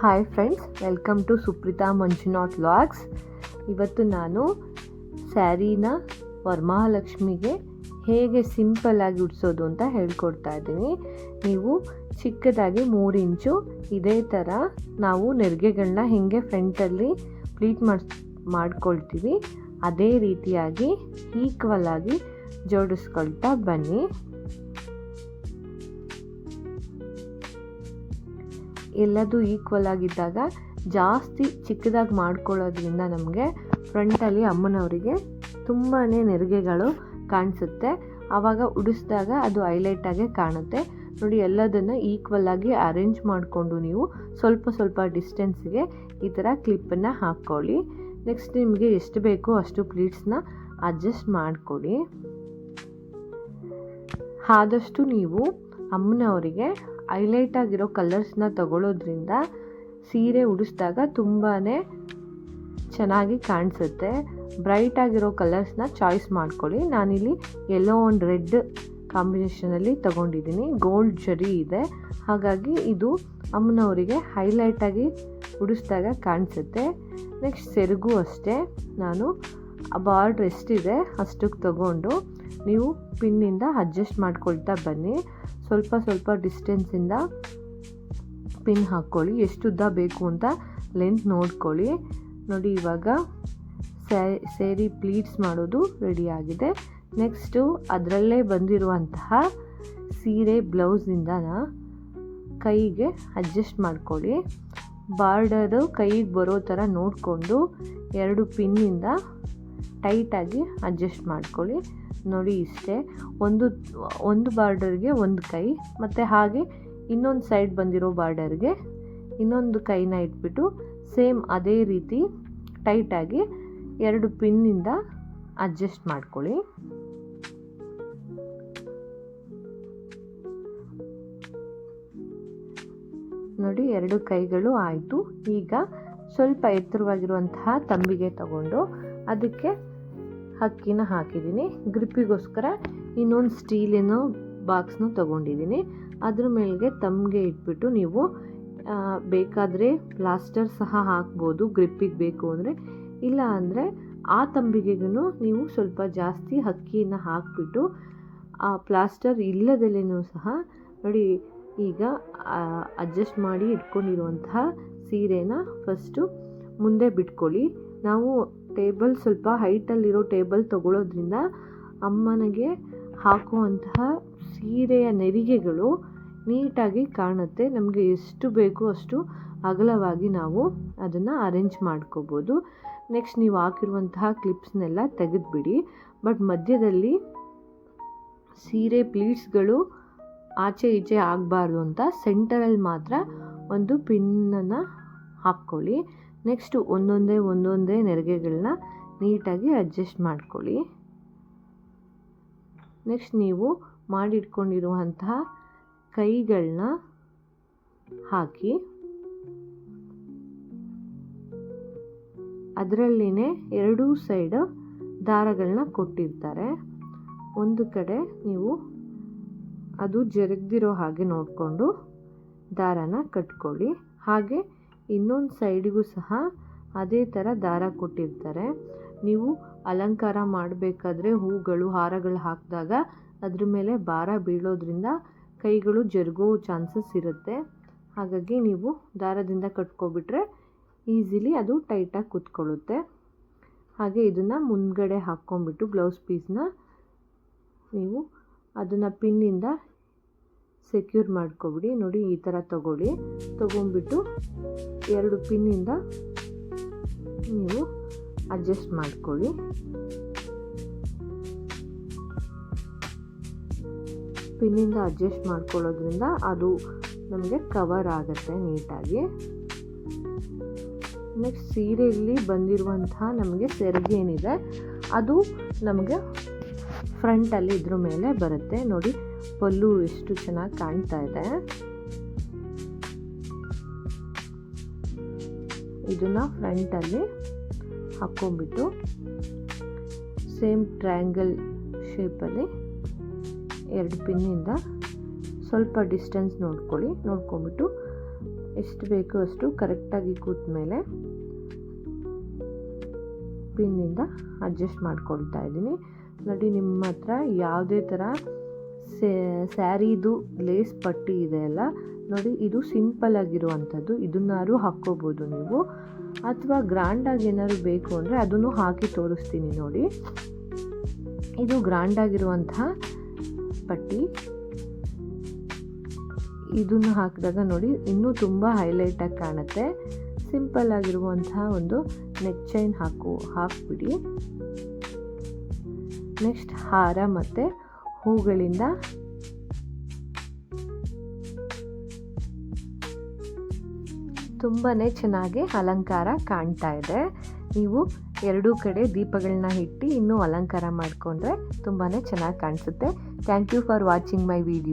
Hi friends welcome to Suprita Manjunath logs ಇವತ್ತು ನಾನು ಸ್ಯಾರಿನ ವರಮಹಾಲಕ್ಷ್ಮಿಗೆ ಹೇಗೆ ಸಿಂಪಲ್ಲಾಗಿ ಉಡ್ಸೋದು ಅಂತ ಹೇಳ್ಕೊಡ್ತಾ ಇದ್ದೀನಿ. ನೀವು ಚಿಕ್ಕದಾಗಿ ಮೂರು ಇಂಚು ಇದೇ ಥರ ನಾವು ನೆರಿಗೆಗಳನ್ನ ಹೇಗೆ ಫ್ರಂಟಲ್ಲಿ ಪ್ಲೀಟ್ ಮಾಡಿಸ್, ಮಾಡ್ಕೊಳ್ತೀವಿ. ಅದೇ ರೀತಿಯಾಗಿ ಈಕ್ವಲ್ ಆಗಿ ಜೋಡಿಸ್ಕೊಳ್ತಾ ಬನ್ನಿ. ಎಲ್ಲದೂ ಈಕ್ವಲ್ ಆಗಿದ್ದಾಗ ಜಾಸ್ತಿ ಚಿಕ್ಕದಾಗಿ ಮಾಡ್ಕೊಳ್ಳೋದ್ರಿಂದ ನಮಗೆ ಫ್ರಂಟಲ್ಲಿ ಅಮ್ಮನವರಿಗೆ ತುಂಬಾ ನೆರಿಗೆಗಳು ಕಾಣಿಸುತ್ತೆ. ಆವಾಗ ಉಡಿಸಿದಾಗ ಅದು ಹೈಲೈಟಾಗೆ ಕಾಣುತ್ತೆ. ನೋಡಿ, ಎಲ್ಲದನ್ನು ಈಕ್ವಲ್ ಆಗಿ ಅರೇಂಜ್ ಮಾಡಿಕೊಂಡು ನೀವು ಸ್ವಲ್ಪ ಸ್ವಲ್ಪ ಡಿಸ್ಟೆನ್ಸ್ಗೆ ಈ ಥರ ಕ್ಲಿಪ್ಪನ್ನು ಹಾಕ್ಕೊಳ್ಳಿ. ನೆಕ್ಸ್ಟ್ ನಿಮಗೆ ಎಷ್ಟು ಬೇಕೋ ಅಷ್ಟು ಪ್ಲೀಟ್ಸ್ನ ಅಡ್ಜಸ್ಟ್ ಮಾಡಿಕೊಡಿ ಆದಷ್ಟು ನೀವು ಅಮ್ಮನವರಿಗೆ ಹೈಲೈಟ್ ಆಗಿರೋ ಕಲರ್ಸ್ನ ತಗೊಳ್ಳೋದ್ರಿಂದ ಸೀರೆ ಉಡಿಸಿದಾಗ ತುಂಬಾ ಚೆನ್ನಾಗಿ ಕಾಣಿಸುತ್ತೆ. ಬ್ರೈಟ್ ಆಗಿರೋ ಕಲರ್ಸ್ನ ಚಾಯ್ಸ್ ಮಾಡ್ಕೊಳ್ಳಿ. ನಾನಿಲ್ಲಿ ಎಲ್ಲೋ ಆ್ಯಂಡ್ ರೆಡ್ ಕಾಂಬಿನೇಷನಲ್ಲಿ ತಗೊಂಡಿದ್ದೀನಿ. ಗೋಲ್ಡ್ ಜರಿ ಇದೆ. ಹಾಗಾಗಿ ಇದು ಅಮ್ಮನವರಿಗೆ ಹೈಲೈಟಾಗಿ ಉಡಿಸಿದಾಗ ಕಾಣಿಸುತ್ತೆ. ನೆಕ್ಸ್ಟ್ ಸೆರಗು ಅಷ್ಟೇ. ನಾನು ಬಾರ್ಡ್ರ್ ಎಷ್ಟಿದೆ ಅಷ್ಟಕ್ಕೆ ತಗೊಂಡು ನೀವು ಪಿನ್ನಿಂದ ಅಡ್ಜಸ್ಟ್ ಮಾಡ್ಕೊಳ್ತಾ ಬನ್ನಿ. ಸ್ವಲ್ಪ ಸ್ವಲ್ಪ ಡಿಸ್ಟೆನ್ಸಿಂದ ಪಿನ್ ಹಾಕ್ಕೊಳ್ಳಿ ಎಷ್ಟು ಉದ್ದ ಬೇಕು ಅಂತ ಲೆಂತ್ ನೋಡ್ಕೊಳ್ಳಿ. ನೋಡಿ, ಇವಾಗ ಸೇರಿ ಪ್ಲೀಟ್ಸ್ ಮಾಡೋದು ರೆಡಿಯಾಗಿದೆ ನೆಕ್ಸ್ಟು ಅದರಲ್ಲೇ ಬಂದಿರುವಂತಹ ಸೀರೆ ಬ್ಲೌಸಿಂದ ಕೈಗೆ ಅಡ್ಜಸ್ಟ್ ಮಾಡ್ಕೊಳ್ಳಿ. ಬಾರ್ಡರು ಕೈಗೆ ಬರೋ ಥರ ನೋಡಿಕೊಂಡು ಎರಡು ಪಿನ್ನಿಂದ ಟೈಟಾಗಿ ಅಡ್ಜಸ್ಟ್ ಮಾಡ್ಕೊಳ್ಳಿ. ನೋಡಿ ಇಷ್ಟೇ, ಒಂದು ಒಂದು ಬಾರ್ಡರ್ಗೆ ಒಂದು ಕೈ, ಮತ್ತು ಹಾಗೆ ಇನ್ನೊಂದು ಸೈಡ್ ಬಂದಿರೋ ಬಾರ್ಡರ್ಗೆ ಇನ್ನೊಂದು ಕೈನ ಇಟ್ಬಿಟ್ಟು ಸೇಮ್ ಅದೇ ರೀತಿ ಟೈಟಾಗಿ ಎರಡು ಪಿನ್ನಿಂದ ಅಡ್ಜಸ್ಟ್ ಮಾಡ್ಕೊಳ್ಳಿ. ನೋಡಿ ಎರಡು ಕೈಗಳು ಆಯಿತು. ಈಗ ಸ್ವಲ್ಪ ಎತ್ತರವಾಗಿರುವಂತಹ ತಂಬಿಗೆ ತಗೊಂಡು ಅದಕ್ಕೆ ಅಕ್ಕಿನ ಹಾಕಿದ್ದೀನಿ. ಗ್ರಿಪ್ಪಿಗೋಸ್ಕರ ಇನ್ನೊಂದು ಸ್ಟೀಲಿನ ಬಾಕ್ಸ್ನು ತಗೊಂಡಿದ್ದೀನಿ. ಅದ್ರ ಮೇಲೆಗೆ ತಮಗೆ ಇಟ್ಬಿಟ್ಟು ನೀವು ಬೇಕಾದರೆ ಪ್ಲಾಸ್ಟರ್ ಸಹ ಹಾಕ್ಬೋದು, ಗ್ರಿಪ್ಪಿಗೆ ಬೇಕು ಅಂದರೆ. ಇಲ್ಲ ಅಂದರೆ ಆ ತಂಬಿಗೆಗೂ ನೀವು ಸ್ವಲ್ಪ ಜಾಸ್ತಿ ಅಕ್ಕಿನ ಹಾಕಿಬಿಟ್ಟು, ಆ ಪ್ಲಾಸ್ಟರ್ ಇಲ್ಲದಲ್ಲೇ ಸಹ ನೋಡಿ, ಈಗ ಅಡ್ಜಸ್ಟ್ ಮಾಡಿ ಇಟ್ಕೊಂಡಿರುವಂತಹ ಸೀರೆನ ಫಸ್ಟು ಮುಂದೆ ಬಿಟ್ಕೊಳ್ಳಿ. ನಾವು ಟೇಬಲ್ ಸ್ವಲ್ಪ ಹೈಟಲ್ಲಿರೋ ಟೇಬಲ್ ತಗೊಳ್ಳೋದ್ರಿಂದ ಅಮ್ಮನಿಗೆ ಹಾಕುವಂತಹ ಸೀರೆಯ ನೆರಿಗೆಗಳು ನೀಟಾಗಿ ಕಾಣುತ್ತೆ. ನಮಗೆ ಎಷ್ಟು ಬೇಕೋ ಅಷ್ಟು ಅಗಲವಾಗಿ ನಾವು ಅದನ್ನು ಅರೇಂಜ್ ಮಾಡ್ಕೋಬೋದು. ನೆಕ್ಸ್ಟ್ ನೀವು ಹಾಕಿರುವಂತಹ ಕ್ಲಿಪ್ಸ್ನೆಲ್ಲ ತೆಗೆದುಬಿಡಿ. ಬಟ್ ಮಧ್ಯದಲ್ಲಿ ಸೀರೆ ಪ್ಲೀಟ್ಸ್ಗಳು ಆಚೆ ಈಚೆ ಆಗಬಾರ್ದು ಅಂತ ಸೆಂಟರಲ್ಲಿ ಮಾತ್ರ ಒಂದು ಪಿನ್ನನ್ನು ಹಾಕ್ಕೊಳ್ಳಿ. ನೆಕ್ಸ್ಟು ಒಂದೊಂದೇ ಒಂದೊಂದೇ ನೆರಿಗೆಗಳನ್ನ ನೀಟಾಗಿ ಅಡ್ಜಸ್ಟ್ ಮಾಡ್ಕೊಳ್ಳಿ. ನೆಕ್ಸ್ಟ್ ನೀವು ಮಾಡಿಟ್ಕೊಂಡಿರುವಂತಹ ಕೈಗಳನ್ನ ಹಾಕಿ. ಅದರಲ್ಲಿನೇ ಎರಡೂ ಸೈಡ್ ದಾರಗಳನ್ನ ಕೊಟ್ಟಿರ್ತಾರೆ. ಒಂದು ಕಡೆ ನೀವು ಅದು ಜರುಗ್ದಿರೋ ಹಾಗೆ ನೋಡಿಕೊಂಡು ದಾರನ ಕಟ್ಕೊಳ್ಳಿ. ಹಾಗೆ ಇನ್ನೊಂದು ಸೈಡಿಗೂ ಸಹ ಅದೇ ಥರ ದಾರ ಕೊಟ್ಟಿರ್ತಾರೆ. ನೀವು ಅಲಂಕಾರ ಮಾಡಬೇಕಾದ್ರೆ ಹೂಗಳು, ಹಾರಗಳು ಹಾಕಿದಾಗ ಅದ್ರ ಮೇಲೆ ಭಾರ ಬೀಳೋದ್ರಿಂದ ಕೈಗಳು ಜರುಗೋ ಚಾನ್ಸಸ್ ಇರುತ್ತೆ. ಹಾಗಾಗಿ ನೀವು ದಾರದಿಂದ ಕಟ್ಕೊಬಿಟ್ರೆ ಈಸಿಲಿ ಅದು ಟೈಟಾಗಿ ಕೂತ್ಕೊಳ್ಳುತ್ತೆ. ಹಾಗೆ ಇದನ್ನು ಮುಂದ್ಗಡೆ ಹಾಕ್ಕೊಂಬಿಟ್ಟು ಬ್ಲೌಸ್ ಪೀಸ್ನ ನೀವು ಅದನ್ನು ಪಿನ್ನಿಂದ ಸೆಕ್ಯೂರ್ ಮಾಡ್ಕೊಬಿಡಿ. ನೋಡಿ, ಈ ಥರ ತಗೊಳ್ಳಿ. ತೊಗೊಂಬಿಟ್ಟು ಎರಡು ಪಿನ್ನಿಂದ ನೀವು ಅಡ್ಜಸ್ಟ್ ಮಾಡ್ಕೊಳ್ಳಿ. ಪಿನ್ನಿಂದ ಅಡ್ಜಸ್ಟ್ ಮಾಡ್ಕೊಳ್ಳೋದ್ರಿಂದ ಅದು ನಮಗೆ ಕವರ್ ಆಗುತ್ತೆ ನೀಟಾಗಿ. ನೆಕ್ಸ್ಟ್ ಸೀರೆಯಲ್ಲಿ ಬಂದಿರುವಂತಹ ನಮಗೆ ಸೆರಗೇನಿದೆ ಅದು ನಮಗೆ ಫ್ರಂಟಲ್ಲಿ ಇದ್ರ ಮೇಲೆ ಬರುತ್ತೆ. ನೋಡಿ ಪಲ್ಲು ಎಷ್ಟು ಚೆನ್ನಾಗಿ ಕಾಣ್ತಾ ಇದೆ. ಇದನ್ನ ಫ್ರಂಟಲ್ಲಿ ಹಾಕ್ಕೊಂಬಿಟ್ಟು ಸೇಮ್ ಟ್ರಯಾಂಗಲ್ ಶೇಪಲ್ಲಿ ಎರಡು ಪಿನ್ನಿಂದ ಸ್ವಲ್ಪ ಡಿಸ್ಟೆನ್ಸ್ ನೋಡ್ಕೊಳ್ಳಿ. ನೋಡ್ಕೊಂಬಿಟ್ಟು ಎಷ್ಟು ಬೇಕೋ ಅಷ್ಟು ಕರೆಕ್ಟಾಗಿ ಕೂತ ಮೇಲೆ ಪಿನ್ನಿಂದ ಅಡ್ಜಸ್ಟ್ ಮಾಡ್ಕೊಳ್ತಾ ಇದ್ದೀನಿ. ನೋಡಿ, ನಿಮ್ಮ ಹತ್ರ ಯಾವುದೇ ಥರ ಸ್ಯಾರಿದು ಲೇಸ್ ಪಟ್ಟಿ ಇದೆ ಅಲ್ಲ? ನೋಡಿ, ಇದು ಸಿಂಪಲ್ ಆಗಿರುವಂಥದ್ದು. ಇದನ್ನಾರು ಹಾಕ್ಕೋಬೋದು ನೀವು. ಅಥವಾ ಗ್ರ್ಯಾಂಡಾಗಿ ಏನಾದ್ರು ಬೇಕು ಅಂದರೆ ಅದನ್ನು ಹಾಕಿ ತೋರಿಸ್ತೀನಿ ನೋಡಿ. ಇದು ಗ್ರ್ಯಾಂಡಾಗಿರುವಂತಹ ಪಟ್ಟಿ. ಇದನ್ನು ಹಾಕಿದಾಗ ನೋಡಿ, ಇನ್ನೂ ತುಂಬ ಹೈಲೈಟಾಗಿ ಕಾಣುತ್ತೆ. ಸಿಂಪಲ್ ಆಗಿರುವಂತಹ ಒಂದು ನೆಕ್ ಚೈನ್ ಹಾಕು, ಹಾಕ್ಬಿಡಿ. ನೆಕ್ಸ್ಟ್ ಹಾರ ಮತ್ತು ಹೂಗಳಿಂದ ತುಂಬಾ ಚೆನ್ನಾಗಿ ಅಲಂಕಾರ ಕಾಣ್ತಾ ಇದೆ. ನೀವು ಎರಡೂ ಕಡೆ ದೀಪಗಳನ್ನ ಇಟ್ಟು ಇನ್ನೂ ಅಲಂಕಾರ ಮಾಡಿಕೊಂಡ್ರೆ ತುಂಬಾ ಚೆನ್ನಾಗಿ ಕಾಣಿಸುತ್ತೆ. Thank you for watching my video